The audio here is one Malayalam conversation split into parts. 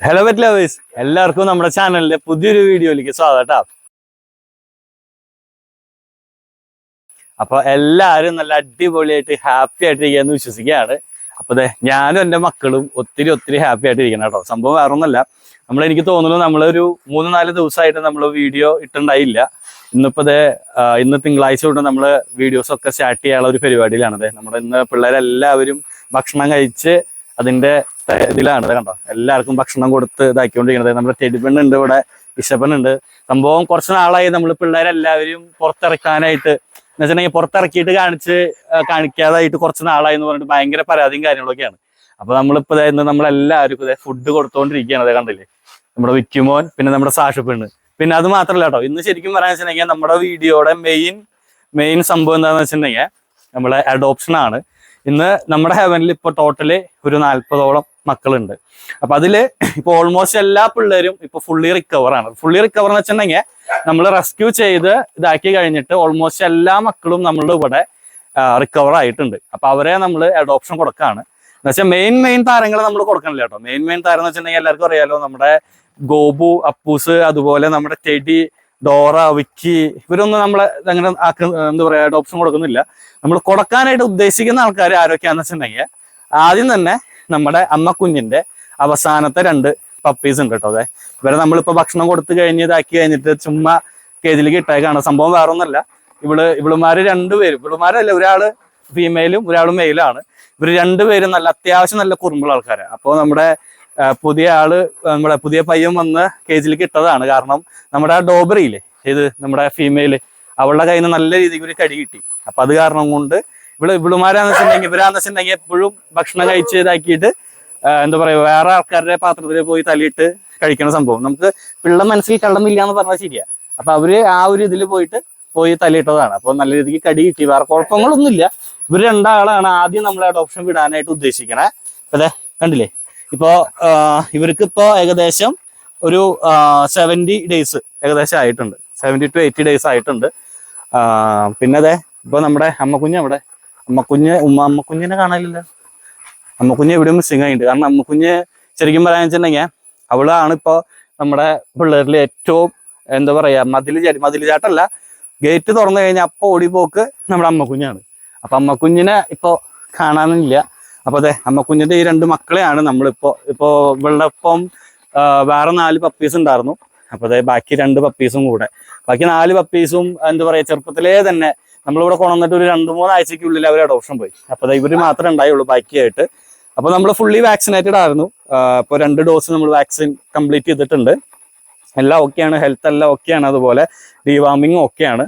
ഹലോ വെറ്റ് ലവേഴ്സ് എല്ലാവർക്കും നമ്മുടെ ചാനലിലെ പുതിയൊരു വീഡിയോയിലേക്ക് സ്വാഗതം. അപ്പൊ എല്ലാവരും നല്ല അടിപൊളിയായിട്ട് ഹാപ്പി ആയിട്ട് ഇരിക്കാന്ന് വിശ്വസിക്കുകയാണ്. അപ്പൊ അതെ ഞാനും എന്റെ മക്കളും ഒത്തിരി ഒത്തിരി ഹാപ്പി ആയിട്ടിരിക്കണം കേട്ടോ സംഭവം വേറെ ഒന്നല്ല നമ്മൾ എനിക്ക് തോന്നുന്നു നമ്മളൊരു മൂന്ന് നാല് ദിവസമായിട്ട് നമ്മൾ വീഡിയോ ഇട്ടുണ്ടായില്ല. ഇന്നിപ്പോ അതെ ഇന്ന് തിങ്കളാഴ്ച തൊട്ട് നമ്മൾ വീഡിയോസ് ഒക്കെ സ്റ്റാർട്ട് ചെയ്യാനുള്ള ഒരു പരിപാടിയിലാണ് ദേ. നമ്മുടെ ഇന്ന് പിള്ളേരെല്ലാവരും ഭക്ഷണം കഴിച്ച് അതിന്റെ ഇതിലാണ് കണ്ടോ? എല്ലാവർക്കും ഭക്ഷണം കൊടുത്ത് ഇതാക്കിക്കൊണ്ടിരിക്കുന്നത്. നമ്മുടെ ടെഡിപ്പെണ്ണുണ്ട് ഇവിടെ ഇഷപ്പനുണ്ട് സംഭവം കുറച്ച് നാളായി നമ്മൾ പിള്ളേരെല്ലാവരും പുറത്തിറക്കാനായിട്ട്. എന്ന് വെച്ചിട്ടുണ്ടെങ്കിൽ പുറത്തിറക്കിയിട്ട് കാണിച്ച് കാണിക്കാതായിട്ട് കുറച്ച് നാളായി എന്ന് പറഞ്ഞിട്ട് ഭയങ്കര പരാതിയും കാര്യങ്ങളൊക്കെയാണ്. അപ്പൊ നമ്മളിപ്പോ ഇന്ന് നമ്മളെല്ലാവർക്കും ഇതേ ഫുഡ് കൊടുത്തോണ്ടിരിക്കുകയാണ് അതെ കണ്ടില്ലേ? നമ്മുടെ വിക്കുമോൻ പിന്നെ നമ്മുടെ സാഷു പെണ്ണ് പിന്നെ അത് മാത്രല്ല കേട്ടോ ഇന്ന് ശരിക്കും പറയാൻ വെച്ചിട്ടുണ്ടെങ്കിൽ നമ്മുടെ വീഡിയോയുടെ മെയിൻ മെയിൻ സംഭവം എന്താണെന്ന് വെച്ചിട്ടുണ്ടെങ്കിൽ നമ്മളെ അഡോപ്ഷൻ ആണ്. ഇന്ന് നമ്മുടെ ഹെവനിൽ ഇപ്പൊ ടോട്ടൽ ഒരു നാല്പതോളം മക്കളുണ്ട്. അപ്പൊ അതിൽ ഇപ്പൊ ഓൾമോസ്റ്റ് എല്ലാ പിള്ളേരും ഇപ്പൊ ഫുള്ളി റിക്കവർ ആണ്. ഫുള്ളി റിക്കവർ എന്ന് വെച്ചിട്ടുണ്ടെങ്കിൽ നമ്മൾ റെസ്ക്യൂ ചെയ്ത് ഇതാക്കി കഴിഞ്ഞിട്ട് ഓൾമോസ്റ്റ് എല്ലാ മക്കളും നമ്മളുടെ ഇവിടെ റിക്കവർ ആയിട്ടുണ്ട്. അപ്പൊ അവരെ നമ്മൾ അഡോപ്ഷൻ കൊടുക്കാണ്. എന്ന് വെച്ചാൽ മെയിൻ മെയിൻ താരങ്ങൾ നമ്മൾ കൊടുക്കണില്ല കേട്ടോ. മെയിൻ മെയിൻ താരം എന്ന് വെച്ചിട്ടുണ്ടെങ്കിൽ എല്ലാവർക്കും അറിയാലോ നമ്മുടെ ഗോപു അപ്പൂസ് അതുപോലെ നമ്മുടെ ടെഡി ഡോറ വിക്കി ഇവരൊന്നും നമ്മളെ അങ്ങനെ എന്താ പറയാ അഡോപ്ഷൻ കൊടുക്കുന്നില്ല. നമ്മൾ കൊടുക്കാനായിട്ട് ഉദ്ദേശിക്കുന്ന ആൾക്കാർ ആരൊക്കെയാന്ന് വെച്ചിട്ടുണ്ടെങ്കിൽ ആദ്യം തന്നെ നമ്മുടെ അമ്മ കുഞ്ഞിന്റെ അവസാനത്തെ രണ്ട് പപ്പീസ് ഉണ്ട് കേട്ടോ. അതെ. ഇവരെ നമ്മളിപ്പോ ഭക്ഷണം കൊടുത്തു കഴിഞ്ഞ് ഇതാക്കി കഴിഞ്ഞിട്ട് ചുമ്മാ കേജിലേക്ക് ഇട്ടേക്കാണ്. സംഭവം വേറെ ഒന്നല്ല ഇവൾ ഇവളുമാര് രണ്ടുപേരും ഇവളുമാരല്ല ഒരാൾ ഫീമെയിലും ഒരാൾ മെയിലാണ് ഇവർ രണ്ടുപേരും നല്ല അത്യാവശ്യം നല്ല കുറുമ്പുള്ള ആൾക്കാരാണ് അപ്പോൾ നമ്മുടെ പുതിയ ആൾ നമ്മുടെ പുതിയ പയ്യൻ വന്ന് കേജിലേക്ക് ഇട്ടതാണ്. കാരണം നമ്മുടെ ആ ഡോബറിയില്ലേ ഇത് നമ്മുടെ ഫീമെയിൽ അവളുടെ കയ്യിൽ നിന്ന് നല്ല രീതിക്ക് ഒരു കടി കിട്ടി. അപ്പൊ അത് കാരണം കൊണ്ട് ഇവൾ ഇവിളുമാരാന്ന് വെച്ചിട്ടുണ്ടെങ്കിൽ ഇവരാന്ന് വെച്ചിട്ടുണ്ടെങ്കിൽ എപ്പോഴും ഭക്ഷണം കഴിച്ച് ഇതാക്കിയിട്ട് എന്താ പറയാ വേറെ ആൾക്കാരുടെ പാത്രത്തിൽ പോയി തലയിട്ട് കഴിക്കുന്ന സംഭവം. നമുക്ക് പിള്ള മനസ്സിൽ കള്ളമില്ല എന്ന് പറഞ്ഞാൽ ശരിയാ. അപ്പൊ അവർ ആ ഒരു ഇതിൽ പോയിട്ട് പോയി തലയിട്ടതാണ്. അപ്പൊ നല്ല രീതിക്ക് കടി കിട്ടി. വേറെ കുഴപ്പങ്ങളൊന്നുമില്ല. ഇവർ രണ്ടാളാണ് ആദ്യം നമ്മളെ അഡോപ്ഷൻ വിടാനായിട്ട് ഉദ്ദേശിക്കണേ. അതെ കണ്ടില്ലേ? ഇപ്പോ ഇവർക്ക് ഇപ്പോ ഏകദേശം ഒരു സെവന്റി ഡേയ്സ് ഏകദേശം ആയിട്ടുണ്ട്. സെവന്റി ടു എയ്റ്റി ഡേയ്സ് ആയിട്ടുണ്ട്. പിന്നെ അതെ ഇപ്പൊ നമ്മുടെ അമ്മക്കുഞ്ഞ് അവിടെ അമ്മക്കുഞ്ഞ് ഉമ്മ അമ്മക്കുഞ്ഞിനെ കാണാനില്ല. അമ്മക്കുഞ്ഞ് എവിടെയും മിസ്സിങ് ആയിട്ടുണ്ട്. കാരണം അമ്മക്കുഞ്ഞ് ശരിക്കും പറയാന്ന് വെച്ചിട്ടുണ്ടെങ്കിൽ അവളാണ് ഇപ്പോ നമ്മുടെ പിള്ളേരിൽ ഏറ്റവും എന്താ പറയാ മതിൽ മതിൽ മതിൽ ചാട്ടല്ല ഗേറ്റ് തുറന്നു കഴിഞ്ഞാൽ അപ്പൊ ഓടിപ്പോക്ക് നമ്മുടെ അമ്മക്കുഞ്ഞാണ്. അപ്പൊ അമ്മക്കുഞ്ഞിനെ ഇപ്പൊ കാണാനില്ല. അപ്പൊ അതെ അമ്മക്കുഞ്ഞിന്റെ ഈ രണ്ട് മക്കളെയാണ് നമ്മളിപ്പോ ഇപ്പോ ഇവളുടെപ്പം വേറെ നാല് പപ്പീസ് ഉണ്ടായിരുന്നു. അപ്പൊ അതെ ബാക്കി രണ്ട് പപ്പീസും കൂടെ. ബാക്കി നാല് പപ്പീസും എന്താ പറയാ ചെറുപ്പത്തിലേ തന്നെ നമ്മളിവിടെ കൊണ്ടുവന്നിട്ട് ഒരു രണ്ട് മൂന്ന് ആഴ്ചക്കുള്ളിൽ അവർ അഡോപ്ഷൻ പോയി. അപ്പൊ ദേ ഇവർ മാത്രമേ ഉണ്ടായുള്ളൂ ബാക്കിയായിട്ട്. അപ്പൊ നമ്മൾ ഫുള്ളി വാക്സിനേറ്റഡ് ആയിരുന്നു. ഇപ്പൊ രണ്ട് ഡോസ് നമ്മൾ വാക്സിൻ കംപ്ലീറ്റ് ചെയ്തിട്ടുണ്ട്. എല്ലാം ഓക്കെയാണ് ഹെൽത്ത് എല്ലാം ഓക്കെയാണ് അതുപോലെ ഡീവാമിങ്ങും ഓക്കെയാണ്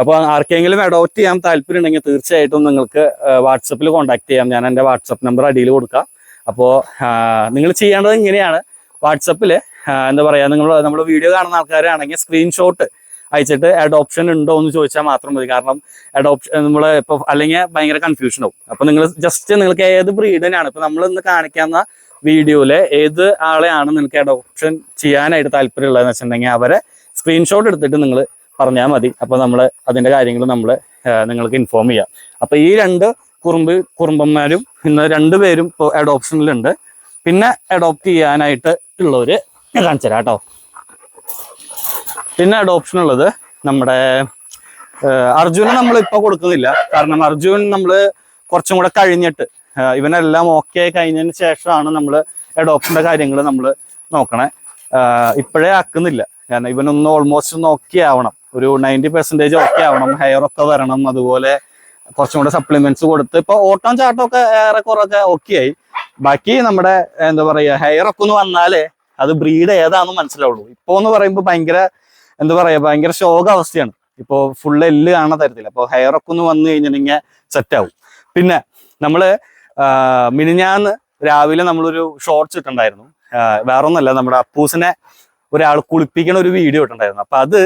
അപ്പോൾ ആർക്കെങ്കിലും അഡോപ്റ്റ് ചെയ്യാൻ താല്പര്യം ഉണ്ടെങ്കിൽ തീർച്ചയായിട്ടും നിങ്ങൾക്ക് വാട്സപ്പിൽ കോൺടാക്ട് ചെയ്യാം. ഞാൻ എന്റെ വാട്സപ്പ് നമ്പർ അടിയിൽ കൊടുക്കാം. അപ്പോൾ നിങ്ങൾ ചെയ്യേണ്ടത് ഇങ്ങനെയാണ്. വാട്സപ്പിൽ എന്താ പറയുക നിങ്ങൾ നമ്മൾ വീഡിയോ കാണുന്ന ആൾക്കാരാണെങ്കിൽ സ്ക്രീൻഷോട്ട് അയച്ചിട്ട് അഡോപ്ഷൻ ഉണ്ടോ എന്ന് ചോദിച്ചാൽ മാത്രം മതി. കാരണം അഡോപ്ഷൻ നമ്മൾ ഇപ്പോൾ അല്ലെങ്കിൽ ഭയങ്കര കൺഫ്യൂഷൻ ആവും. അപ്പോൾ നിങ്ങൾ ജസ്റ്റ് നിങ്ങൾക്ക് ഏത് ബ്രീഡിനാണ് ഇപ്പോൾ നമ്മൾ ഇന്ന് കാണിക്കാവുന്ന വീഡിയോയിലെ ഏത് ആളെയാണ് നിങ്ങൾക്ക് അഡോപ്ഷൻ ചെയ്യാനായിട്ട് താല്പര്യമുള്ളതെന്ന് വെച്ചിട്ടുണ്ടെങ്കിൽ അവരെ സ്ക്രീൻഷോട്ട് എടുത്തിട്ട് നിങ്ങൾ പറഞ്ഞാൽ മതി. അപ്പോൾ നമ്മൾ അതിന്റെ കാര്യങ്ങൾ നമ്മൾ നിങ്ങൾക്ക് ഇൻഫോം ചെയ്യാം. അപ്പോൾ ഈ രണ്ട് കുറുമ്പ് കുറുമ്പന്മാരും ഇന്ന് രണ്ടുപേരും ഇപ്പോൾ അഡോപ്ഷനിലുണ്ട് പിന്നെ അഡോപ്റ്റ് ചെയ്യാനായിട്ട് ഉള്ളവര് ഞാൻ കാണിച്ചു കേട്ടോ. പിന്നെ അഡോപ്ഷൻ ഉള്ളത് നമ്മുടെ അർജുനെ നമ്മൾ ഇപ്പൊ കൊടുക്കുന്നില്ല. കാരണം അർജുൻ നമ്മൾ കുറച്ചും കൂടെ കഴിഞ്ഞിട്ട് ഇവനെല്ലാം ഓക്കെ കഴിഞ്ഞതിന് ശേഷമാണ് നമ്മൾ അഡോപ്ഷന്റെ കാര്യങ്ങൾ നമ്മൾ നോക്കണേ. ഇപ്പോഴേ ആക്കുന്നില്ല. കാരണം ഇവനൊന്ന് ഓൾമോസ്റ്റ് ആവണം ഒരു നയന്റി പെർസെന്റേജ് ഓക്കെ ആവണം ഹെയർ ഒക്കെ വരണം അതുപോലെ കുറച്ചും കൂടെ സപ്ലിമെന്റ്സ് കൊടുത്ത്. ഇപ്പൊ ഓട്ടം ചാട്ടം ഒക്കെ ഏറെ കുറൊക്കെ ഓക്കെ ആയി. ബാക്കി നമ്മുടെ എന്താ പറയാ ഹെയർ ഒക്കെ ഒന്ന് വന്നാലേ അത് ബ്രീഡ് ഏതാണെന്ന് മനസ്സിലാവുള്ളൂ. ഇപ്പൊ എന്ന് പറയുമ്പോൾ ഭയങ്കര എന്താ പറയാ ഭയങ്കര ശോക അവസ്ഥയാണ്. ഇപ്പോ ഫുൾ എല്ല് കാണാൻ തരത്തില്ല. അപ്പോൾ ഹെയർ ഒക്കെ ഒന്ന് വന്നു കഴിഞ്ഞിട്ടുണ്ടെങ്കിൽ സെറ്റ് ആവും. പിന്നെ നമ്മൾ മിനിഞ്ഞാന്ന് രാവിലെ നമ്മളൊരു ഷോർട്സ് ഇട്ടുണ്ടായിരുന്നു വേറൊന്നല്ല നമ്മുടെ അപ്പൂസിനെ ഒരാൾ കുളിപ്പിക്കണ ഒരു വീഡിയോ ഇട്ടുണ്ടായിരുന്നു അപ്പൊ അത്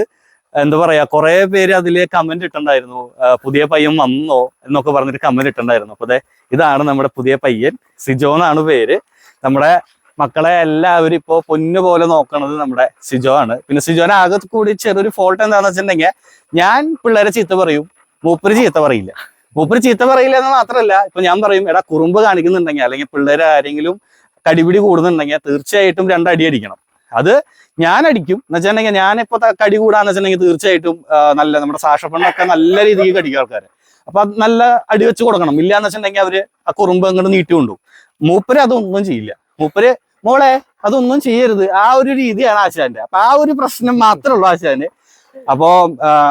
എന്താ പറയാ കുറെ പേര് അതിൽ കമന്റ് ഇട്ടുണ്ടായിരുന്നു പുതിയ പയ്യൻ വന്നോ എന്നൊക്കെ പറഞ്ഞിട്ട് കമന്റ് ഇട്ടുണ്ടായിരുന്നു അപ്പൊ ദേ ഇതാണ് നമ്മുടെ പുതിയ പയ്യൻ. സിജോ എന്നാണ് പേര്. നമ്മുടെ മക്കളെ എല്ലാവരും ഇപ്പോ പൊന്നു പോലെ നോക്കണത് നമ്മുടെ സിജോ ആണ്. പിന്നെ സിജോനെ ആകെ കൂടി ചെറിയൊരു ഫോൾട്ട് എന്താന്ന് വെച്ചിട്ടുണ്ടെങ്കിൽ ഞാൻ പിള്ളേരെ ചീത്ത പറയും മൂപ്പര് ചീത്ത പറയില്ല. മൂപ്പര് ചീത്ത പറയില്ല എന്ന് മാത്രമല്ല ഇപ്പൊ ഞാൻ പറയും എടാ കുറുമ്പ് കാണിക്കുന്നുണ്ടെങ്കിൽ അല്ലെങ്കിൽ പിള്ളേരെ ആരെങ്കിലും കടിപിടി കൂടുന്നുണ്ടെങ്കിൽ തീർച്ചയായിട്ടും രണ്ടടി അടിക്കണം. അത് ഞാൻ അടിക്കും എന്ന് വെച്ചിട്ടുണ്ടെങ്കിൽ ഞാനിപ്പോ കടി കൂടാന്ന് വെച്ചിട്ടുണ്ടെങ്കിൽ തീർച്ചയായിട്ടും നല്ല നമ്മുടെ സാഷപ്പണ്ണൊക്കെ നല്ല രീതിയിൽ കടിക്കും ആൾക്കാര്. അപ്പൊ അത് നല്ല അടി വെച്ച് കൊടുക്കണം. ഇല്ലാന്ന് വെച്ചിട്ടുണ്ടെങ്കിൽ അവർ ആ കുറുമ്പ് അങ്ങോട്ട് നീട്ടി മൂപ്പര് അതൊന്നും ചെയ്യില്ല. മൂപ്പര് മോളെ അതൊന്നും ചെയ്യരുത്. ആ ഒരു രീതിയാണ് ആശാന്റെ. അപ്പൊ ആ ഒരു പ്രശ്നം മാത്രമേ ഉള്ളൂ ആശാന്. അപ്പോ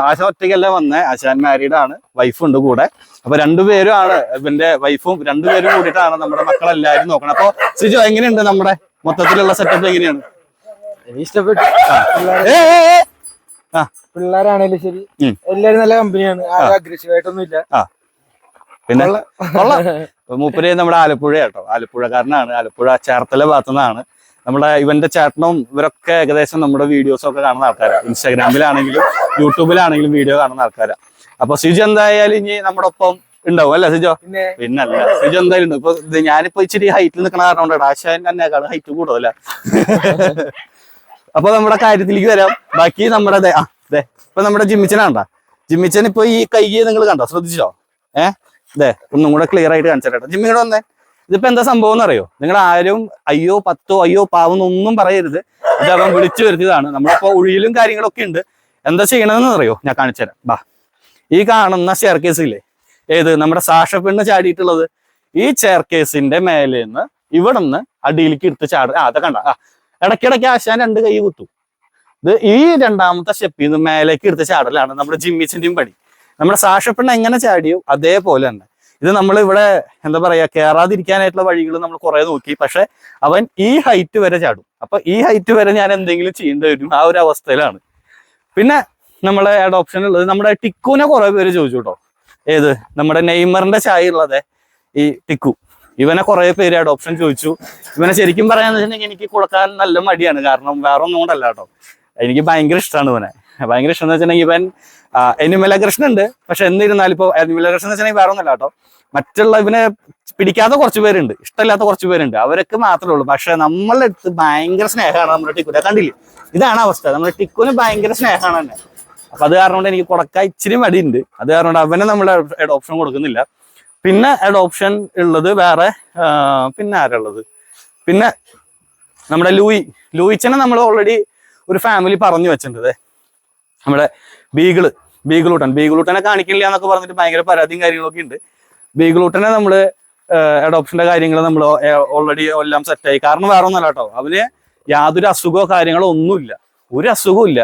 ആശ ഒറ്റയ്ക്കല്ല വന്നേ. ആശാൻ മാരീഡ് ആണ്. വൈഫുണ്ട് കൂടെ. അപ്പൊ രണ്ടുപേരും ആണ്. ഇവന്റെ വൈഫും രണ്ടുപേരും കൂടിയിട്ടാണ് നമ്മുടെ മക്കളെല്ലാരും നോക്കണം. അപ്പൊ സിജു എങ്ങനെയുണ്ട് നമ്മുടെ മൊത്തത്തിലുള്ള സെറ്റപ്പ് എങ്ങനെയാണ്? ഇഷ്ടപ്പെട്ടു. പിള്ളേരാണേലും ശരി. എല്ലാരും നല്ല കമ്പനിയാണ്. ആരും അഗ്രസീവ് ആയിട്ടൊന്നും ഇല്ല പിന്നെ മൂപ്പര് നമ്മുടെ ആലപ്പുഴ കേട്ടോ. ആലപ്പുഴക്കാരനാണ്. ആലപ്പുഴ ചേർത്തല ഭാഗത്തുനിന്നാണ്. നമ്മുടെ ഇവന്റെ ചേട്ടനും ഇവരൊക്കെ ഏകദേശം നമ്മുടെ വീഡിയോസ് ഒക്കെ കാണുന്ന ആൾക്കാരാണ് ഇൻസ്റ്റാഗ്രാമിലാണെങ്കിലും യൂട്യൂബിലാണെങ്കിലും വീഡിയോ കാണുന്ന ആൾക്കാരാണ് അപ്പൊ സിജു എന്തായാലും ഇനി നമ്മുടെ ഒപ്പം ഉണ്ടാവും. അല്ലേ സിജോ? പിന്നെ അല്ല സിജു എന്തായാലും ഇപ്പൊ ഞാനിപ്പോ ഇച്ചിരി ഹൈറ്റിൽ നിൽക്കണ കാരണം കൊണ്ടാണ്. ആശാൻ തന്നെ ഹൈറ്റ് കൂടുതല. അപ്പൊ നമ്മുടെ കാര്യത്തിലേക്ക് വരാം. ബാക്കി നമ്മുടെ ആ അതെ ഇപ്പൊ നമ്മുടെ ജിമ്മിച്ചനാണ്ട ജിമ്മിച്ചൻ ഇപ്പൊ ഈ കൈ നിങ്ങൾ കണ്ടോ? ശ്രദ്ധിച്ചോ? ഏഹ് അതെ ഒന്നും കൂടെ ക്ലിയർ ആയിട്ട് കാണിച്ചിട്ടോ ജിമ്മിങ്ങടെ വന്നേ. ഇതിപ്പോ എന്താ സംഭവം എന്ന് അറിയോ നിങ്ങൾ ആരും അയ്യോ പത്തോ അയ്യോ പാവെന്ന് ഒന്നും പറയരുത്. ഇത് അവൻ വിളിച്ചു വരുത്തിയതാണ്. നമ്മളിപ്പോ ഒഴിയിലും കാര്യങ്ങളൊക്കെ ഉണ്ട്. എന്താ ചെയ്യണമെന്ന് അറിയോ? ഞാൻ കാണിച്ചു തരാം. ബാ. ഈ കാണുന്ന ചെയർ കേസില്ലേ ഏത്? നമ്മുടെ സാഷ പെണ്ണ് ചാടിയിട്ടുള്ളത്. ഈ ചെയർ കേസിന്റെ മേലെ നിന്ന് ഇവിടെ നിന്ന് അടിയിലേക്ക് എടുത്ത് ചാടുക ആ അതൊക്കെ കണ്ട. ആ ഇടയ്ക്കിടയ്ക്ക് ആശാൻ രണ്ട് കൈ കുത്തും. ഇത് ഈ രണ്ടാമത്തെ സ്റ്റെപ്പിൽ നിന്ന് മേലേക്ക് എടുത്ത് ചാടലാണ് നമ്മുടെ ജിമ്മിച്ചിന്റെയും പണി. നമ്മുടെ സാഷ പെണ്ണ് എങ്ങനെ ചാടിയോ അതേപോലെ തന്നെ. ഇത് നമ്മൾ ഇവിടെ എന്താ പറയാ കയറാതിരിക്കാനായിട്ടുള്ള വഴികൾ നമ്മൾ കുറെ നോക്കി. പക്ഷെ അവൻ ഈ ഹൈറ്റ് വരെ ചാടും. അപ്പൊ ഈ ഹൈറ്റ് വരെ ഞാൻ എന്തെങ്കിലും ചെയ്യേണ്ടി വരും. ആ ഒരു അവസ്ഥയിലാണ്. പിന്നെ നമ്മളെ അഡോപ്ഷൻ ഉള്ളത് നമ്മുടെ ടിക്കുനെ കുറെ പേര് ചോദിച്ചു കേട്ടോ. ഏത്? നമ്മുടെ നെയ്മറിന്റെ ചായ ഉള്ളത് ഈ ടിക്കു. ഇവനെ കുറെ പേര് അഡോപ്ഷൻ ചോദിച്ചു. ഇവനെ ശരിക്കും പറയാന്ന് വെച്ചിട്ടുണ്ടെങ്കിൽ എനിക്ക് കൊടുക്കാൻ നല്ല മടിയാണ്. കാരണം വേറെ ഒന്നും കൊണ്ടല്ല കേട്ടോ. എനിക്ക് ഭയങ്കര ഇഷ്ടമാണ് ഇവനെ. ഭയങ്കര ഇഷ്ടം എന്ന് വെച്ചിട്ടുണ്ടെങ്കിൽ ഇവൻ എനിമല കൃഷ്ണൻ ഉണ്ട്. പക്ഷെ എന്നിരുന്നാലും ഇപ്പൊ എനിമല കൃഷ്ണൻ എന്ന് വെച്ചിട്ടുണ്ടെങ്കിൽ വേറെ ഒന്നല്ല കേട്ടോ. മറ്റുള്ള ഇവനെ പിടിക്കാത്ത കുറച്ച് പേരുണ്ട്. ഇഷ്ടമില്ലാത്ത കുറച്ച് പേരുണ്ട്. അവരൊക്കെ മാത്രമേ ഉള്ളൂ. പക്ഷെ നമ്മളുടെ അടുത്ത് ഭയങ്കര സ്നേഹമാണ് നമ്മുടെ ടിക്കുനെ. കണ്ടില്ലേ? ഇതാണ് അവസ്ഥ. നമ്മുടെ ടിക്കുന് ഭയങ്കര സ്നേഹമാണ് തന്നെ. അപ്പൊ അത് കാരണം കൊണ്ട് എനിക്ക് കൊടുക്കാൻ ഇച്ചിരി മടിയുണ്ട്. അത് കാരണം കൊണ്ട് അവനെ നമ്മൾ ഓപ്ഷൻ കൊടുക്കുന്നില്ല. പിന്നെ അഡോപ്ഷൻ ഉള്ളത് വേറെ പിന്നെ ആരുള്ളത്? പിന്നെ നമ്മുടെ ലൂയി. ലൂയിച്ചനെ നമ്മൾ ഓൾറെഡി ഒരു ഫാമിലി പറഞ്ഞു വെച്ചിട്ടുണ്ട്. നമ്മുടെ ബീഗിൾ ബീഗിളൂട്ടൻ. ബീഗിളൂട്ടനെ കാണിക്കില്ല എന്നൊക്കെ പറഞ്ഞിട്ട് ഭയങ്കര പരാതിയും കാര്യങ്ങളൊക്കെ ഉണ്ട്. ബീഗിളൂട്ടനെ നമ്മൾ അഡോപ്ഷന്റെ കാര്യങ്ങൾ നമ്മൾ ഓൾറെഡി എല്ലാം സെറ്റായി കാരണം വേറെ ഒന്നല്ല കേട്ടോ. അവന് യാതൊരു അസുഖമോ കാര്യങ്ങളോ ഒന്നുമില്ല. ഒരു അസുഖവും ഇല്ല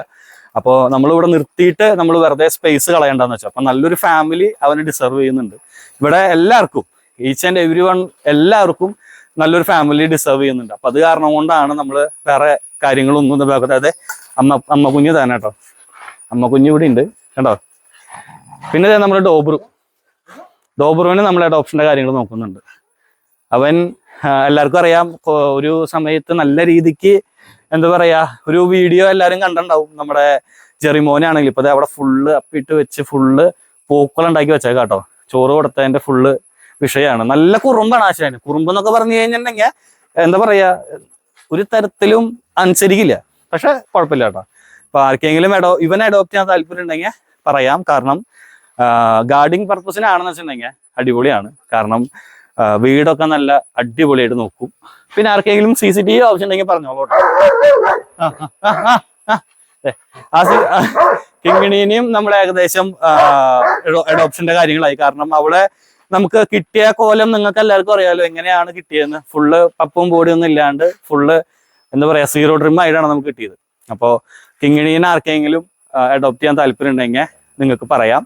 അപ്പോൾ നമ്മളിവിടെ നിർത്തിയിട്ട് നമ്മൾ വെറുതെ സ്പേസ് കളയണ്ടെന്ന് വെച്ചാൽ അപ്പം നല്ലൊരു ഫാമിലി അവന് ഡിസർവ് ചെയ്യുന്നുണ്ട്. ഇവിടെ എല്ലാവർക്കും ഈച്ച് ആൻഡ് എവ്രി വൺ എല്ലാവർക്കും നല്ലൊരു ഫാമിലി ഡിസർവ് ചെയ്യുന്നുണ്ട്. അപ്പം അത് കാരണം കൊണ്ടാണ് നമ്മൾ വേറെ കാര്യങ്ങളൊന്നും അതായത് അതെ അമ്മ അമ്മ കുഞ്ഞ് തന്നെ കേട്ടോ. അമ്മ കുഞ്ഞ് ഇവിടെ ഉണ്ട് കേട്ടോ പിന്നെ നമ്മുടെ ഡോബ്രു. ഡോബ്രുവിന് നമ്മൾ അഡോപ്ഷന്റെ കാര്യങ്ങൾ നോക്കുന്നുണ്ട്. അവൻ എല്ലാവർക്കും അറിയാം ഒരു സമയത്ത് നല്ല രീതിക്ക് എന്താ പറയാ ഒരു വീഡിയോ എല്ലാവരും കണ്ടിട്ടുണ്ടാവും. നമ്മുടെ ജെറിമോനാണെങ്കിൽ ഇപ്പൊ അവിടെ ഫുള്ള് അപ്പിട്ട് വെച്ച് ഫുള്ള് പൂക്കൾ ഉണ്ടാക്കി വെച്ചേക്കാം കേട്ടോ. ചോറ് കൊടുത്തതിന്റെ ഫുള്ള് വിഷയമാണ്. നല്ല കുറുമ്പാണ് ആശാന് കുറുമ്പ് എന്നൊക്കെ പറഞ്ഞു കഴിഞ്ഞിട്ടുണ്ടെങ്കിൽ എന്താ പറയാ ഒരു തരത്തിലും അനുസരിക്കില്ല. പക്ഷെ കുഴപ്പമില്ല കേട്ടോ. അപ്പൊ ആർക്കെങ്കിലും എഡോ ഇവൻ അഡോപ്റ്റ് ചെയ്യാൻ താല്പര്യം ഉണ്ടെങ്കിൽ പറയാം. കാരണം ഗാർഡിങ് പർപ്പസിനാണെന്ന് വെച്ചിട്ടുണ്ടെങ്കിൽ അടിപൊളിയാണ്. കാരണം വീടൊക്കെ നല്ല അടിപൊളിയായിട്ട് നോക്കും. പിന്നെ ആർക്കെങ്കിലും സി സി ടി വി ആവശ്യമുണ്ടെങ്കിൽ പറഞ്ഞോളൂ കേട്ടോ ആ, ആ, ആ, ആ. ദേ, ആ സി- ആ, കിങ്ങിണീനെയും നമ്മൾ ഏകദേശം അഡോപ്ഷന്റെ കാര്യങ്ങളായി. കാരണം അവിടെ നമുക്ക് കിട്ടിയ കോലം നിങ്ങൾക്ക് എല്ലാവർക്കും അറിയാലോ എങ്ങനെയാണ് കിട്ടിയതെന്ന്. ഫുള്ള് പപ്പും ബോഡിയൊന്നും ഇല്ലാണ്ട് ഫുള്ള് എന്താ പറയാ സീറോ ഡ്രിം ആയിട്ടാണ് നമുക്ക് കിട്ടിയത്. അപ്പോൾ കിങ്ങിണീനെ ആർക്കെങ്കിലും അഡോപ്റ്റ് ചെയ്യാൻ താല്പര്യം ഉണ്ടെങ്കിൽ നിങ്ങൾക്ക് പറയാം.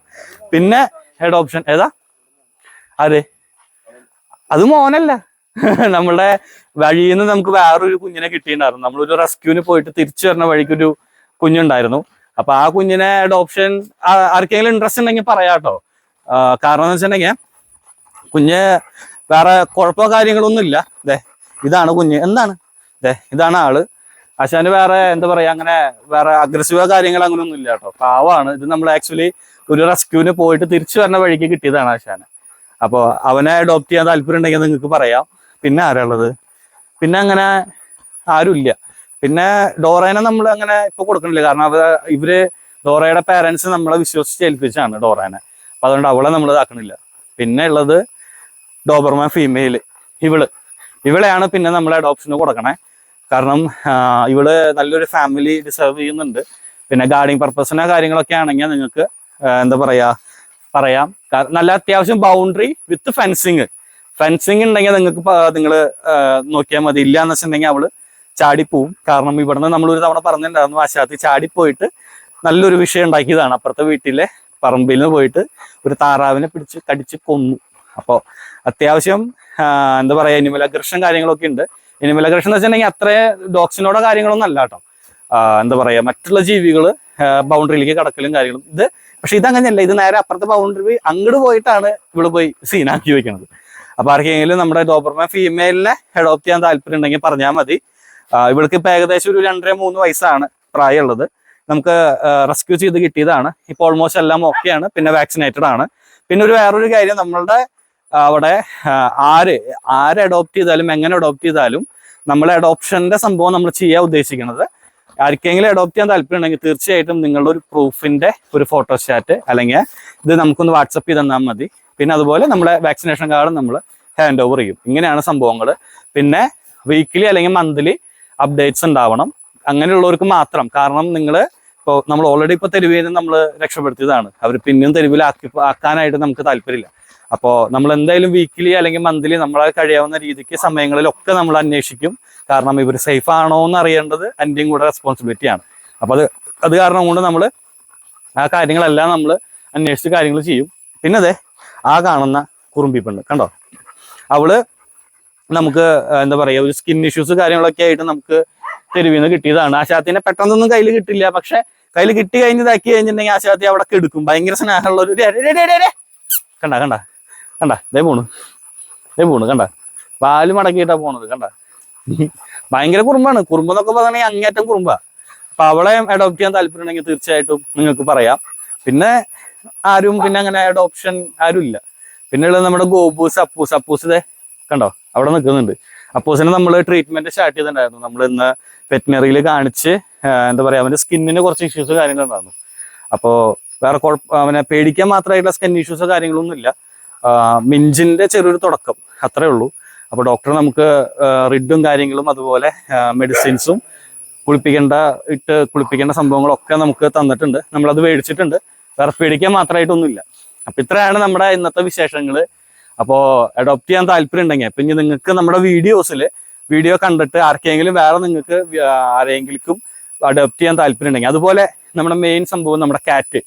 പിന്നെ ഹെഡ് ഓപ്ഷൻ ഏതാ? ആര്? അത് മോനല്ല. നമ്മളുടെ വഴിയിൽ നിന്ന് നമുക്ക് വേറൊരു കുഞ്ഞിനെ കിട്ടിയിട്ടുണ്ടായിരുന്നു. നമ്മളൊരു റെസ്ക്യൂവിന് പോയിട്ട് തിരിച്ചു വരുന്ന വഴിക്കൊരു കുഞ്ഞുണ്ടായിരുന്നു. അപ്പൊ ആ കുഞ്ഞിനെ അഡോപ്ഷൻ ആർക്കെങ്കിലും ഇൻട്രസ്റ്റ് ഉണ്ടെങ്കിൽ പറയാട്ടോ കാരണം എന്ന് വെച്ചിട്ടുണ്ടെങ്കിൽ കുഞ്ഞ് വേറെ കുഴപ്പമോ കാര്യങ്ങളൊന്നും ഇല്ല. ദേ ഇതാണ് കുഞ്ഞ്. എന്താണ്? ദേ ഇതാണ് ആൾ. അശാന് വേറെ എന്താ പറയാ അങ്ങനെ വേറെ അഗ്രസീവോ കാര്യങ്ങൾ അങ്ങനെ ഒന്നും ഇല്ല കേട്ടോ. പാവാണ് ഇത് നമ്മൾ ആക്ച്വലി ഒരു റെസ്ക്യൂവിന് പോയിട്ട് തിരിച്ചു വരുന്ന വഴിക്ക് കിട്ടിയതാണ് ആശാന്. അപ്പോൾ അവനെ അഡോപ്റ്റ് ചെയ്യാൻ താല്പര്യം ഉണ്ടെങ്കിൽ നിങ്ങൾക്ക് പറയാം. പിന്നെ ആരാ ഉള്ളത്? പിന്നെ അങ്ങനെ ആരുമില്ല. പിന്നെ ഡോറേനെ നമ്മൾ അങ്ങനെ ഇപ്പൊ കൊടുക്കണില്ല. കാരണം അവ ഇവർ ഡോറയുടെ പേരൻസ് നമ്മളെ വിശ്വസിച്ച് ഏൽപ്പിച്ചാണ് ഡോറേനെ. അപ്പൊ അതുകൊണ്ട് അവളെ നമ്മൾ ഇതാക്കണില്ല. പിന്നെ ഉള്ളത് ഡോബർമാൻ ഫീമെയിൽ ഇവൾ. ഇവളെയാണ് പിന്നെ നമ്മൾ അഡോപ്ഷന് കൊടുക്കണേ. കാരണം ഇവൾ നല്ലൊരു ഫാമിലി ഡിസേർവ് ചെയ്യുന്നുണ്ട്. പിന്നെ ഗാർഡിങ് പർപ്പസിനോ കാര്യങ്ങളൊക്കെ ആണെങ്കിൽ നിങ്ങൾക്ക് എന്താ പറയാ പറയാം. നല്ല അത്യാവശ്യം ബൗണ്ടറി വിത്ത് ഫെൻസിങ് ഫെൻസിങ് ഉണ്ടെങ്കിൽ നിങ്ങൾക്ക് നിങ്ങൾ നോക്കിയാൽ മതി. ഇല്ല എന്ന് വെച്ചിട്ടുണ്ടെങ്കിൽ അവൾ ചാടിപ്പോവും. കാരണം ഇവിടുന്ന് നമ്മൾ ഒരു തവണ പറഞ്ഞിട്ടുണ്ടായിരുന്നു ആശാത്തി ചാടിപ്പോയിട്ട് നല്ലൊരു വിഷയം ഉണ്ടാക്കിയതാണ്. അപ്പുറത്തെ വീട്ടിലെ പറമ്പിൽ നിന്ന് പോയിട്ട് ഒരു താറാവിനെ പിടിച്ച് കടിച്ച് കൊന്നു. അപ്പോൾ അത്യാവശ്യം എന്താ പറയുക എനിമൽ അഗ്രഷൻ കാര്യങ്ങളൊക്കെ ഉണ്ട്. എനിമൽ അഗ്രഷൻ എന്ന് വെച്ചിട്ടുണ്ടെങ്കിൽ അത്ര ഡോക്സിനോടെ കാര്യങ്ങളൊന്നും അല്ല കേട്ടോ. എന്താ പറയുക മറ്റുള്ള ജീവികൾ ബൗണ്ടറിയിലേക്ക് കടക്കലും കാര്യങ്ങളും. ഇത് പക്ഷെ ഇതങ്ങനെയല്ല. ഇത് നേരെ അപ്പുറത്തെ ബൗണ്ടറി അങ്ങോട്ട് പോയിട്ടാണ് ഇവിടെ പോയി സീനാക്കി വെക്കുന്നത് അപ്പൊ ആർക്കെങ്കിലും നമ്മുടെ ഡോബർമാൻ ഫീമെയിലിനെ അഡോപ്റ്റ് ചെയ്യാൻ താല്പര്യം ഉണ്ടെങ്കിൽ പറഞ്ഞാൽ മതി. ഇവൾക്ക് ഇപ്പൊ ഏകദേശം ഒരു രണ്ടര മൂന്ന് വയസ്സാണ് പ്രായമുള്ളത്. നമുക്ക് റെസ്ക്യൂ ചെയ്ത് കിട്ടിയതാണ്. ഇപ്പോൾ ഓൾമോസ്റ്റ് എല്ലാം ഓക്കെയാണ് പിന്നെ വാക്സിനേറ്റഡ് ആണ്. പിന്നെ ഒരു വേറൊരു കാര്യം നമ്മളുടെ അവിടെ ആര് ആര് അഡോപ്റ്റ് ചെയ്താലും എങ്ങനെ അഡോപ്റ്റ് ചെയ്താലും നമ്മൾ അഡോപ്ഷന്റെ സംഭവം നമ്മൾ ചെയ്യാൻ ഉദ്ദേശിക്കുന്നത് ആർക്കെങ്കിലും അഡോപ്റ്റ് ചെയ്യാൻ താല്പര്യം ഉണ്ടെങ്കിൽ തീർച്ചയായിട്ടും നിങ്ങളുടെ ഒരു പ്രൂഫിന്റെ ഒരു ഫോട്ടോസ്റ്റാറ്റ് അല്ലെങ്കിൽ ഇത് നമുക്കൊന്ന് വാട്സപ്പ് ചെയ്ത് തന്നാൽ മതി. പിന്നെ അതുപോലെ നമ്മളെ വാക്സിനേഷൻ കാർഡ് നമ്മൾ ഹാൻഡ് ഓവർ ചെയ്യും. ഇങ്ങനെയാണ് സംഭവങ്ങൾ പിന്നെ വീക്കിലി അല്ലെങ്കിൽ മന്ത്ലി അപ്ഡേറ്റ്സ് ഉണ്ടാവണം. അങ്ങനെയുള്ളവർക്ക് മാത്രം. കാരണം നിങ്ങൾ ഇപ്പോൾ നമ്മൾ ഓൾറെഡി ഇപ്പോൾ തെരുവിൽ നമ്മൾ രക്ഷപ്പെടുത്തിയതാണ്. അവർ പിന്നെയും തെരുവിലാക്കി ആക്കാനായിട്ട് നമുക്ക് താല്പര്യമില്ല. അപ്പോൾ നമ്മൾ എന്തായാലും വീക്കിലി അല്ലെങ്കിൽ മന്ത്ലി നമ്മളെ കഴിയാവുന്ന രീതിക്ക് സമയങ്ങളിലൊക്കെ നമ്മൾ അന്വേഷിക്കും. കാരണം ഇവർ സേഫ് ആണോ എന്ന് അറിയേണ്ടത് എന്റെയും കൂടെ റെസ്പോൺസിബിലിറ്റിയാണ് അപ്പോൾ അത് അത് കാരണം കൊണ്ട് നമ്മൾ ആ കാര്യങ്ങളെല്ലാം നമ്മൾ അന്വേഷിച്ച് കാര്യങ്ങൾ ചെയ്യും. പിന്നെ അതെ ആ കാണുന്ന കുറുമ്പി പെണ്ണ് കണ്ടോ? അവൾ നമുക്ക് എന്താ പറയുക ഒരു സ്കിൻ ഇഷ്യൂസ് കാര്യങ്ങളൊക്കെ ആയിട്ട് നമുക്ക് തെരുവിൽ നിന്ന് കിട്ടിയതാണ്. ആശാത്തിനെ പെട്ടെന്നൊന്നും കയ്യിൽ കിട്ടില്ല. പക്ഷെ കയ്യിൽ കിട്ടി കഴിഞ്ഞതാക്കി കഴിഞ്ഞിട്ടുണ്ടെങ്കിൽ ആശാത്തി അവിടെ എടുക്കും ഭയങ്കര സ്നേഹമുള്ള ഒരു. കണ്ട കണ്ട? കണ്ട ദേ പോണു. ദേ പോണു കണ്ട. പാൽ മടക്കിയിട്ടാ പോണത് കണ്ട. ഭയങ്കര കുറുമ്പാണ്. കുറുമ്പ് എന്നൊക്കെ പറഞ്ഞാൽ അങ്ങേറ്റം കുറുമ്പാ. അപ്പൊ അവളെ അഡോപ്റ്റ് ചെയ്യാൻ താല്പര്യം ഉണ്ടെങ്കിൽ തീർച്ചയായിട്ടും നിങ്ങൾക്ക് പറയാം. പിന്നെ ആരും പിന്നെ അങ്ങനെ അഡോപ്ഷൻ ആരും ഇല്ല. പിന്നെ ഉള്ളത് നമ്മുടെ ഗോപൂസ് അപ്പൂസ്. അപ്പൂസ് ഇതേ കണ്ടോ അവിടെ നിൽക്കുന്നുണ്ട്. അപ്പൂസിനെ നമ്മൾ ട്രീറ്റ്മെന്റ് സ്റ്റാർട്ട് ചെയ്തിട്ടുണ്ടായിരുന്നു. നമ്മൾ ഇന്ന് വെറ്റിനറിയിൽ കാണിച്ച് എന്താ പറയാ അവന്റെ സ്കിന്നിന് കുറച്ച് ഇഷ്യൂസ് കാര്യങ്ങളുണ്ടായിരുന്നു അപ്പോ വേറെ കുഴപ്പ അവനെ പേടിക്കാൻ മാത്രമായിട്ടുള്ള സ്കിൻ ഇഷ്യൂസോ കാര്യങ്ങളൊന്നും ഇല്ല മിഞ്ചിന്റെ ചെറിയൊരു തുടക്കം. അത്രേ ഉള്ളൂ. അപ്പോൾ ഡോക്ടർ നമുക്ക് റിഡും കാര്യങ്ങളും അതുപോലെ മെഡിസിൻസും കുളിപ്പിക്കേണ്ട ഇട്ട് കുളിപ്പിക്കേണ്ട സംഭവങ്ങളൊക്കെ നമുക്ക് തന്നിട്ടുണ്ട്. നമ്മളത് മേടിച്ചിട്ടുണ്ട്. വേറെ പേടിക്കാൻ മാത്രമായിട്ടൊന്നുമില്ല. അപ്പൊ ഇത്രയാണ് നമ്മുടെ ഇന്നത്തെ വിശേഷങ്ങൾ അപ്പോൾ അഡോപ്റ്റ് ചെയ്യാൻ താല്പര്യം ഉണ്ടെങ്കിൽ പിന്നെ നിങ്ങൾക്ക് നമ്മുടെ വീഡിയോസിൽ വീഡിയോ കണ്ടിട്ട് ആർക്കെങ്കിലും വേറെ നിങ്ങൾക്ക് ആരെങ്കിലും അഡോപ്റ്റ് ചെയ്യാൻ താല്പര്യം ഉണ്ടെങ്കിൽ അതുപോലെ നമ്മുടെ മെയിൻ സംഭവം നമ്മുടെ കാറ്റ്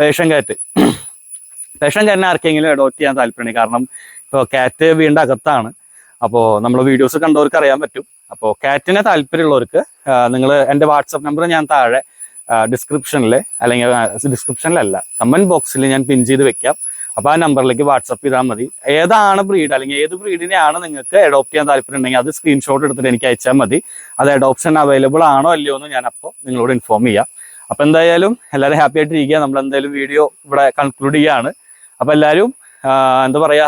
പേഷൻ കാറ്റ് പേഷൻ തന്നെ ആർക്കെങ്കിലും അഡോപ്റ്റ് ചെയ്യാൻ താല്പര്യമാണ് കാരണം ഇപ്പോൾ കാറ്റ് വീടിന്റെ അകത്താണ്. അപ്പോൾ നമ്മൾ വീഡിയോസ് കണ്ടവർക്ക് അറിയാൻ പറ്റും. അപ്പോൾ കാറ്റിനെ താല്പര്യമുള്ളവർക്ക് നിങ്ങൾ എന്റെ വാട്സപ്പ് നമ്പർ ഞാൻ താഴെ ഡിസ്ക്രിപ്ഷനിൽ അല്ലെങ്കിൽ ഡിസ്ക്രിപ്ഷനിലല്ല കമന്റ് ബോക്സിൽ ഞാൻ പിൻ ചെയ്ത് വെക്കാം. അപ്പോൾ ആ നമ്പറിലേക്ക് വാട്സപ്പ് ചെയ്താൽ മതി. ഏതാണ് ബ്രീഡ് അല്ലെങ്കിൽ ഏത് ബ്രീഡിനെയാണ് നിങ്ങൾക്ക് അഡോപ്റ്റ് ചെയ്യാൻ താല്പര്യം ഉണ്ടെങ്കിൽ അത് സ്ക്രീൻഷോട്ട് എടുത്തിട്ട് എനിക്ക് അയച്ചാൽ മതി. അത് അഡോപ്ഷൻ അവൈലബിൾ ആണോ അല്ലയോ എന്ന് ഞാൻ അപ്പോൾ നിങ്ങളോട് ഇൻഫോം ചെയ്യാം. അപ്പോൾ എന്തായാലും എല്ലാവരും ഹാപ്പി ആയിട്ട് ഇരിക്കുക നമ്മൾ എന്തായാലും വീഡിയോ ഇവിടെ കൺക്ലൂഡ് ചെയ്യാണ്. അപ്പോൾ എല്ലാവരും എന്താ പറയുക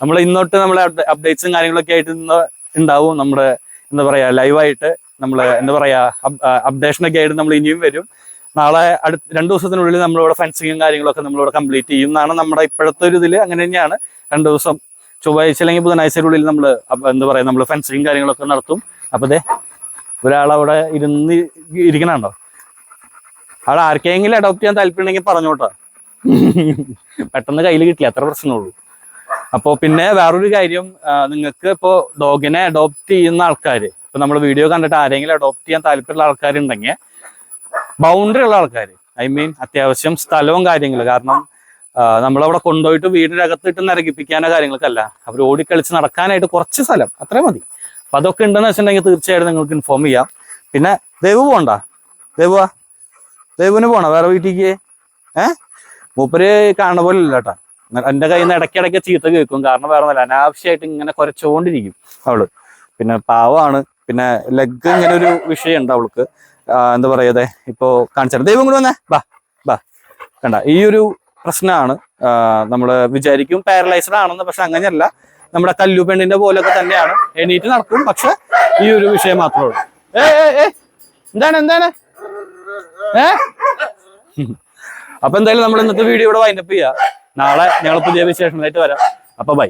നമ്മൾ ഇന്നോട്ട് നമ്മളെ അപ്ഡേറ്റ്സും കാര്യങ്ങളൊക്കെ ആയിട്ട് ഇന്ന് ഉണ്ടാവും നമ്മുടെ എന്താ പറയാ ലൈവായിട്ട് നമ്മൾ എന്താ പറയാ അപ്ഡേഷനൊക്കെ ആയിട്ട് നമ്മൾ ഇനിയും വരും. നാളെ അടുത്ത രണ്ട് ദിവസത്തിനുള്ളിൽ നമ്മളിവിടെ ഫെൻസിങ്ങും കാര്യങ്ങളൊക്കെ നമ്മളിവിടെ കംപ്ലീറ്റ് ചെയ്യും എന്നാണ് നമ്മുടെ ഇപ്പോഴത്തെ ഒരു ഇതിൽ അങ്ങനെ തന്നെയാണ്. രണ്ട് ദിവസം ചൊവ്വാഴ്ച അല്ലെങ്കിൽ ബുധനാഴ്ചയുടെ നമ്മൾ എന്താ പറയാ നമ്മൾ ഫെൻസിങ്ങും കാര്യങ്ങളൊക്കെ നടത്തും. അപ്പൊ ദേ ഒരാളവിടെ ഇരുന്ന് ഇരിക്കണുണ്ടോ? അവിടെ ആർക്കെങ്കിലും അഡോപ്റ്റ് ചെയ്യാൻ താല്പര്യം ഉണ്ടെങ്കിൽ പറഞ്ഞോട്ടോ. പെട്ടെന്ന് കയ്യിൽ കിട്ടില്ല അത്ര പ്രശ്നമുള്ളൂ. അപ്പോൾ പിന്നെ വേറൊരു കാര്യം നിങ്ങൾക്ക് ഇപ്പോൾ ഡോഗിനെ അഡോപ്റ്റ് ചെയ്യുന്ന ആൾക്കാർ ഇപ്പൊ നമ്മൾ വീഡിയോ കണ്ടിട്ട് ആരെങ്കിലും അഡോപ്റ്റ് ചെയ്യാൻ താല്പര്യമുള്ള ആൾക്കാരുണ്ടെങ്കിൽ ബൗണ്ടറി ഉള്ള ആൾക്കാർ ഐ മീൻ അത്യാവശ്യം സ്ഥലവും കാര്യങ്ങളും കാരണം നമ്മളവിടെ കൊണ്ടുപോയിട്ട് വീടിന്റെ അകത്തിട്ട് നരകിപ്പിക്കാനോ കാര്യങ്ങൾക്കല്ല അവർ ഓടിക്കളിച്ച് നടക്കാനായിട്ട് കുറച്ച് സ്ഥലം അത്രേ മതി. അപ്പൊ അതൊക്കെ ഉണ്ടെന്ന് വെച്ചിട്ടുണ്ടെങ്കിൽ തീർച്ചയായിട്ടും നിങ്ങൾക്ക് ഇൻഫോം ചെയ്യാം. പിന്നെ ദൈവ് പോണ്ട ദൈവ ദൈവന് പോണോ? വേറെ വീട്ടിലേക്ക്? ഏ? മൂപ്പര് കാണുന്ന പോലെ ഇല്ല കേട്ടാ എന്റെ കയ്യിൽ നിന്ന് ഇടയ്ക്കിടയ്ക്ക് ചീത്ത കേൾക്കും. കാരണം വേറെ ഒന്നല്ല അനാവശ്യമായിട്ട് ഇങ്ങനെ കുരച്ചുകൊണ്ടിരിക്കും അവൾ. പിന്നെ പാവമാണ്. പിന്നെ ലെഗ് ഇങ്ങനെ ഒരു വിഷയമുണ്ട് അവൾക്ക്. എന്താ പറയാതെ ഇപ്പോ കാണിച്ചാൽ ദൈവം കൂടെ വന്നേ. ബാ ബാ. കണ്ട ഈ ഒരു പ്രശ്നമാണ്. നമ്മൾ വിചാരിക്കും പാരലൈസ്ഡ് ആണെന്ന് പക്ഷെ അങ്ങനെയല്ല. നമ്മുടെ കല്ലു പെണ്ണിന്റെ പോലൊക്കെ തന്നെയാണ്. എണീറ്റ് നടക്കും. പക്ഷെ ഈ ഒരു വിഷയം മാത്രമേ ഉള്ളൂ. ഏ. എന്താണ് എന്താണ്? ഏ? അപ്പൊ എന്തായാലും നമ്മൾ ഇന്നത്തെ വീഡിയോ ഇവിടെ വൈൻഡപ്പ് ചെയ്യാം. നാളെ ഞങ്ങൾ പുതിയ വിശേഷങ്ങളായിട്ട് വരാം. അപ്പൊ ബൈ